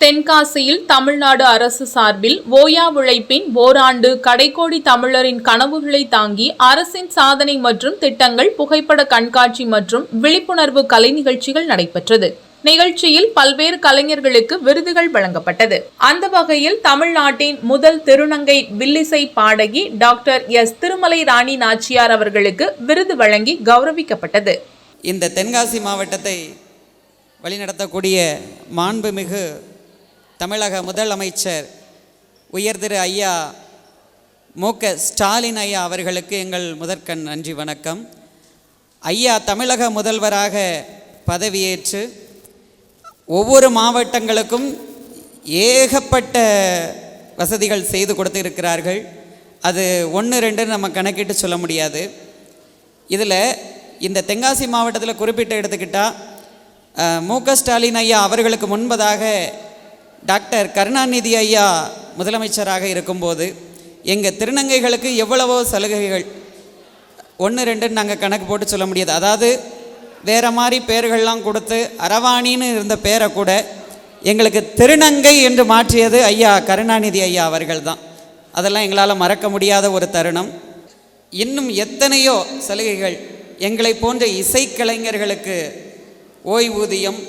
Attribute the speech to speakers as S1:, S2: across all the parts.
S1: தென்காசியில் தமிழ்நாடு அரசு சார்பில் ஓயா உழைப்பின் ஓராண்டு கடைக்கோடி தமிழரின் கனவுகளை தாங்கி அரசின் சாதனை மற்றும் திட்டங்கள் புகைப்பட கண்காட்சி மற்றும் விழிப்புணர்வு கலை நிகழ்ச்சிகள் நடைபெற்றது. நிகழ்ச்சியில் பல்வேறு கலைஞர்களுக்கு விருதுகள் வழங்கப்பட்டது. அந்த வகையில் தமிழ்நாட்டின் முதல் திருநங்கை வில்லிசை பாடகி டாக்டர் எஸ். திருமலை ராணி நாச்சியார் அவர்களுக்கு விருது வழங்கி கௌரவிக்கப்பட்டது.
S2: இந்த தென்காசி மாவட்டத்தை வழிநடத்தக்கூடிய மாண்புமிகு தமிழக முதலமைச்சர் உயர் திரு ஐயா மு க ஸ்டாலின் ஐயா அவர்களுக்கு எங்கள் முதற்கண் நன்றி வணக்கம். ஐயா தமிழக முதல்வராக பதவியேற்று ஒவ்வொரு மாவட்டங்களுக்கும் ஏகப்பட்ட வசதிகள் செய்து கொடுத்திருக்கிறார்கள். அது ஒன்று ரெண்டுன்னு நம்ம கணக்கிட்டு சொல்ல முடியாது. இதில் இந்த தென்காசி மாவட்டத்தில் குறிப்பிட்டு எடுத்துக்கிட்டால் மு க ஸ்டாலின் ஐயா அவர்களுக்கு முன்பதாக டாக்டர் கருணாநிதி ஐயா முதலமைச்சராக இருக்கும்போது எங்கள் திருநங்கைகளுக்கு எவ்வளவோ சலுகைகள் ஒன்று ரெண்டுன்னு நாங்கள் கணக்கு போட்டு சொல்ல முடியாது. அதாவது வேறு மாதிரி பேர்கள்லாம் கொடுத்து அரவாணின்னு இருந்த பேரை கூட எங்களுக்கு திருநங்கை என்று மாற்றியது ஐயா கருணாநிதி ஐயா அவர்கள் தான் அதெல்லாம் எங்களால் மறக்க முடியாத ஒரு தருணம். இன்னும் எத்தனையோ சலுகைகள் எங்களை போன்ற இசைக்கலைஞர்களுக்கு ஓய்வூதியம்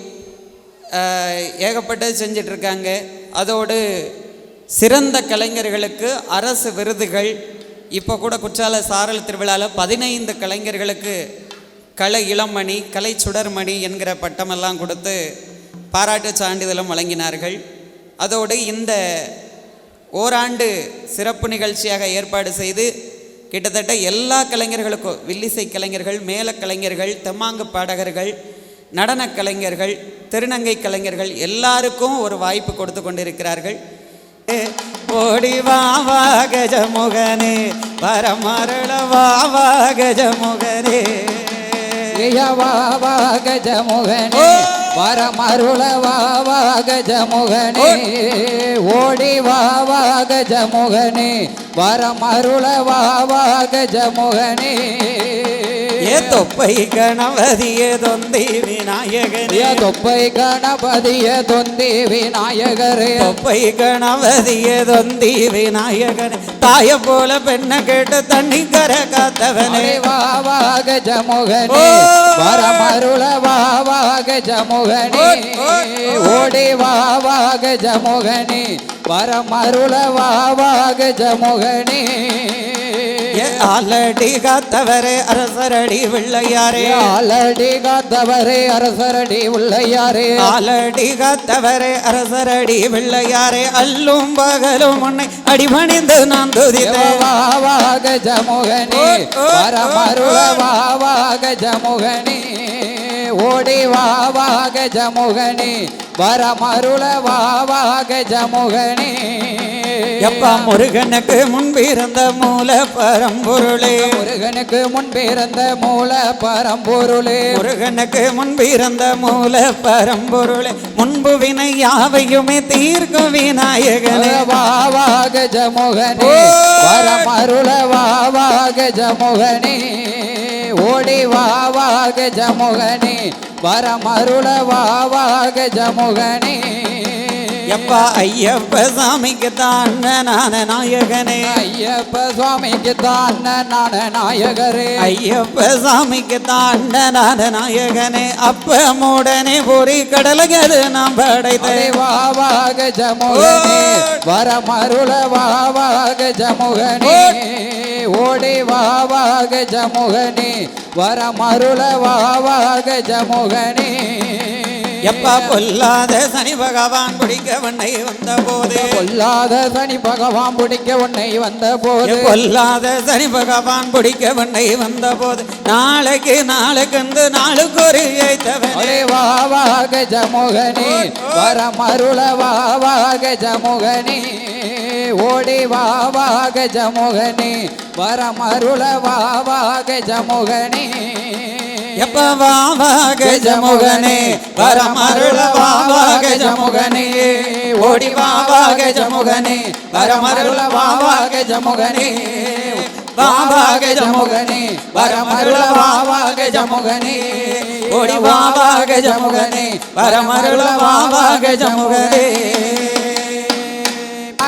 S2: ஏகப்பட்டது செஞ்சிட்ருக்காங்க. அதோடு சிறந்த கலைஞர்களுக்கு அரசு விருதுகள். இப்போ கூட குற்றால சாரல் திருவிழாவில் பதினைந்து கலைஞர்களுக்கு கலை இளமணி கலை சுடர்மணி என்கிற பட்டமெல்லாம் கொடுத்து பாராட்டு சான்றிதழும் வழங்கினார்கள். அதோடு இந்த ஓராண்டு சிறப்பு நிகழ்ச்சியாக ஏற்பாடு செய்து கிட்டத்தட்ட எல்லா கலைஞர்களுக்கும் வில்லிசை கலைஞர்கள் மேல கலைஞர்கள் தெம்மாங்கு பாடகர்கள் நடனக் கலைஞர்கள் திருநங்கை கலைஞர்கள் எல்லாருக்கும் ஒரு வாய்ப்பு கொடுத்து கொண்டிருக்கிறார்கள். ஏ, ஓடி வா வா கஜமுகனே வரமருள வா வா கஜமுகனே.
S3: வாவா கஜமுகனே வரமருள வாவா கஜமுகனே. ஓடி வாவா கஜமுகனே வரமருள வாவா கஜமுகனே.
S2: தொப்பை கணவதிய தொந்தி விநாயகனே.
S3: ஏ தொப்பை கணபதிய தொந்தி விநாயகரே.
S2: தொப்பை கணவதிய தொந்தி விநாயகனே. தாய போல பெண்ணை கேட்டு தண்ணி கர காத்தவனே.
S3: அरे வாவா கஜமுகனே.
S2: ஓ!
S3: வரமருள வாவா கஜமுகனே. ஓடி வாவா கஜமுகனே. வரமருள வாவா கஜமுகனே.
S2: ஏ ஆலடி காத்தவரே அரசரடி வெள்ளையாரே
S3: ஆலடி காத்தவரே அரசரடி உள்ளையாரே
S2: ஆலடி காத்தவரே அரசரடி வெள்ளையாரே அல்லும் பகலும் உன்னை அடிபணிந்து நான் துதித்தேன்.
S3: வாவா கஜமுகனே வரமருள வாவா கஜமுகனே. ஓடி வாவா கஜமுகனே. வரமருள வாவா கஜமுகனே.
S2: எப்பா முருகனுக்கு முன்பிருந்த மூல பரம்பொருளே.
S3: முருகனுக்கு முன்பிருந்த மூல பரம்பொருளே.
S2: முருகனுக்கு முன்பிருந்த மூல பரம்பொருளே. முன்பு வினை யாவையுமே தீர்க்கும் விநாயகனே.
S3: வாவா கஜமுகனே. வரமருள வாவா கஜமுகனே. ஓடி வாவா கஜமுகனே வரமருள வாவா கஜமுகனே
S2: எப்பா ஐயப்ப சாமிக்கு தான் நான நாயகனே.
S3: ஐயப்ப சுவாமிக்கு தான் நான நாயகரே.
S2: ஐயப்ப சாமிக்கு தான் நான நாயகனே. அப்ப மூடனே பொறி கடலகது நாம்
S3: அடே
S2: படைத்தேன்
S3: வாவா கஜமுகனே வரமருள வாவா கஜமுகனே ஓடி வாவா கஜமுகனே. வரமருள வாவாக ஜமுகனி
S2: எப்பா பொல்லாத சனி பகவான் பிடிக்க வண்ணை வந்த போது
S3: கொல்லாத சனி பகவான் பிடிக்க உன்னை வந்த போது
S2: பொல்லாத சனி பகவான் பிடிக்க வண்ணை வந்த போது நாளைக்கு நாளுக்கு நாளுக்கு ஒரு ஏத்தவனே
S3: அடே வாவா கஜமுகனே வரமருள வாவா கஜமுகனே. ஓடி வாவா கஜமுகனே வரமருள வாவா கஜமுகனே.
S2: எப்ப வாவா கஜமுகனே வரமருள வாவா கஜமுகனே ஓடி வாவா கஜமுகனே வரமருள வாவா கஜமுகனே வாவா கஜமுகனே வரமருள வாவா கஜமுகனே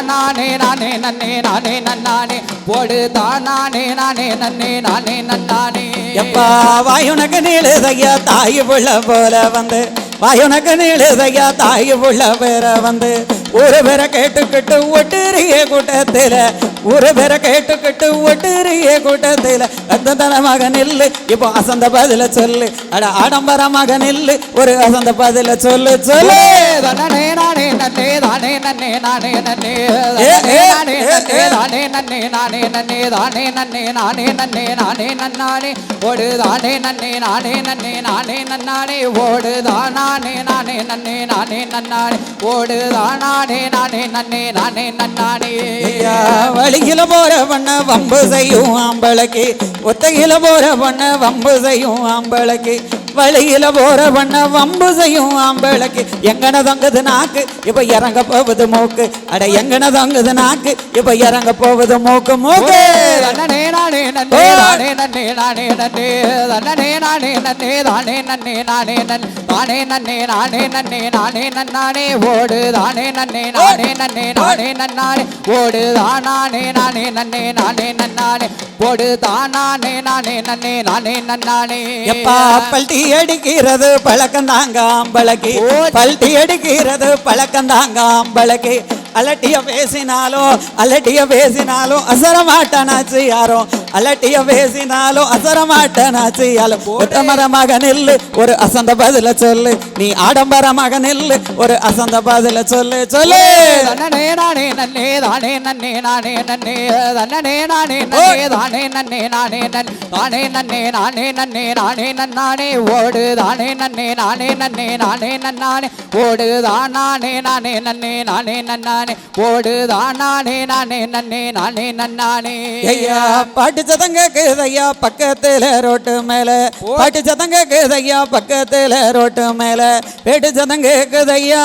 S3: நானே நானே நன்னே நானே நன்னானே. போடு தானானே நானே நன்னே நானே நன்னானே.
S2: எப்பா வாயுனக்கு நீளுதையா தாய் உள்ள போல வந்து. வாயுனக்கு நீளுதையா தாய் உள்ள பேர வந்து. ஒரு பேரை கேட்டுக்கிட்டு ஒட்டுறிய கூட்டத்தில். ஒரு பேரை கேட்டுக்கிட்டு ஒட்டுறிய கூட்டத்தில். அந்த தனமாக நில்லு இப்போ அசந்த பதில சொல்லு. அட ஆடம்பரமாக நில்லு ஒரு அசந்த பதில சொல்லு சொல்லு.
S3: தன்னே நானே நன்னே தானே நன்னே நானே நன்னே. நானே. தானே நன்னே நானே நன்னே தானே நன்னே நானே நன்னே நானே நன்னானே. ஓடு தானே நன்னே நானே நன்னே நானே நன்னானே. ஓடு தானானே நானே நன்னே நானே நன்னானே. ஓடு தானானே நானே நானே நன்னே நானே நன்னானே.
S2: வழியில போற பண்ண வம்பு செய்யும் ஆம்பளைக்கு. ஒத்தையில போற பண்ண வம்பு செய்யும் ஆம்பளைக்கு. வழியில போற பண்ண வம்பு செய்யும் ஆம்பளைக்கு. எங்கன தங்குது நாக்கு இப்ப இறங்க போவது மூக்கு. அட எங்கன தங்குது நாக்கு இப்ப இறங்க போவது மூக்கு மூக்கு.
S3: தன்னே நானே நன்னே நானே நன்னே நானே நன்னே. தன்னே நானே நன்னே தானே நன்னே நானே நன் தானே நன்னே நானே நன்னே நானே நன்னானே. ஓடு தானே நன்னே நானே நன்னே நானே நன்னானே. ஓடு தானானே நானே நன்னே நானே நன்னானே. ஓடு தானானே நானே நன்னே நானே நன்னானே.
S2: எப்பா பல்ட்டி அடிக்கிறது பழக்கம் தாங்க ஆம்பளைக்கு பல்ட்டி அடிக்கிறது பழக்கம் தாங்க ஆம்பளைக்கு அலட்டிய பேசினாலும் அலட்டிய பேசினாலும் அசரமாட்டானாச்சு யாரும் அலட்டிய பேசினாலும் அசரமாட்டனாச்சு யாரும் உத்தமரமாக நில்லு ஒரு அசந்த பதில சொல்லு. நீ ஆடம்பரமாக நில்லு ஒரு அசந்த பதில சொல்லு சொல்லு.
S3: தன்னே நானே நன்னே தானே நன்னே நானே நன்னே தன்னே நானே நன்னே தானே நன்னே நானே நன் தானே நன்னே நானே நன்னே நானே நன்னானே ஓடு தானே நன்னே நானே நன்னே நானே நன்னானே ஓடு தானானே நானே நன்னே நானே நன்னானே ஓடு தானானே நானே நன்னே நானே நன்னானே.
S2: ஐயா பாட்டு சதங்க கேதையா பக்கத்துல ரோட்டு மேல. பாட்டு சதங்க கேதையா பக்கத்துல ரோட்டு மேல. பேட்டு சதங்க கேதையா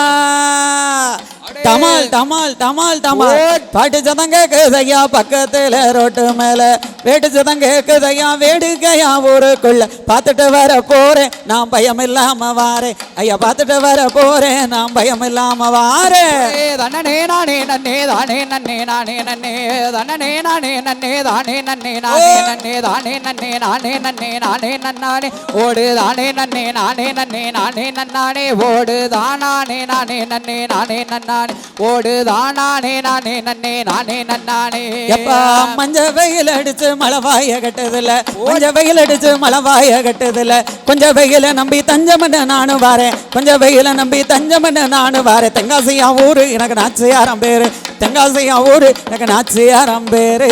S2: டமால் டமால் டமால் டமால் பாட்டு சதங்க கேதையா பக்கத்துல ரோட்டு மேல வேட்டு சதங்க கேதையா வேடுக்கையா ஊருக்குள்ள. பார்த்துட்டு வர போறேன் நான் பயம் இல்லாம வாரேன். ஐயா பார்த்துட்டு வர போறேன் நான் பயம் இல்லாம வாரேன்
S3: தன்னே நானே நன்னே தானே நன்னே நானே நன்னே. தன்னே நானே நன்னே தானே நன்னே நானே நன்னே தானே நன்னே நானே நன்னே நானே நன்னானே. ஓடு தானே நன்னே நானே நன்னே நானே நன்னானே. ஓடு தானானே நானே நன்னே நானே நன்னானே ஓடு தானானே நானே நன்னே நானே நன்னானே.
S2: எப்பா மஞ்ச வெயில் அடிச்சு மழை வாய கட்டுதுல? கொஞ்ச வெயில் அடிச்சு மழை வாய கட்டுதுல? கொஞ்சம் வெயில நம்பி தஞ்சமன்னு நானும் வாரேன். கொஞ்சம் வெயில நம்பி தஞ்சமன்னு நானும் வாரேன். தெங்காசியா ஊரு எனக்கு நாச்சியாரம் பேரு. தெங்காசியா ஊரு எனக்கு நாச்சியாரம் பேரு.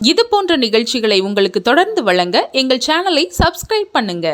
S1: இது போன்ற நிகழ்ச்சிகளை உங்களுக்கு தொடர்ந்து வழங்க எங்கள் சேனலை சப்ஸ்கிரைப் பண்ணுங்க.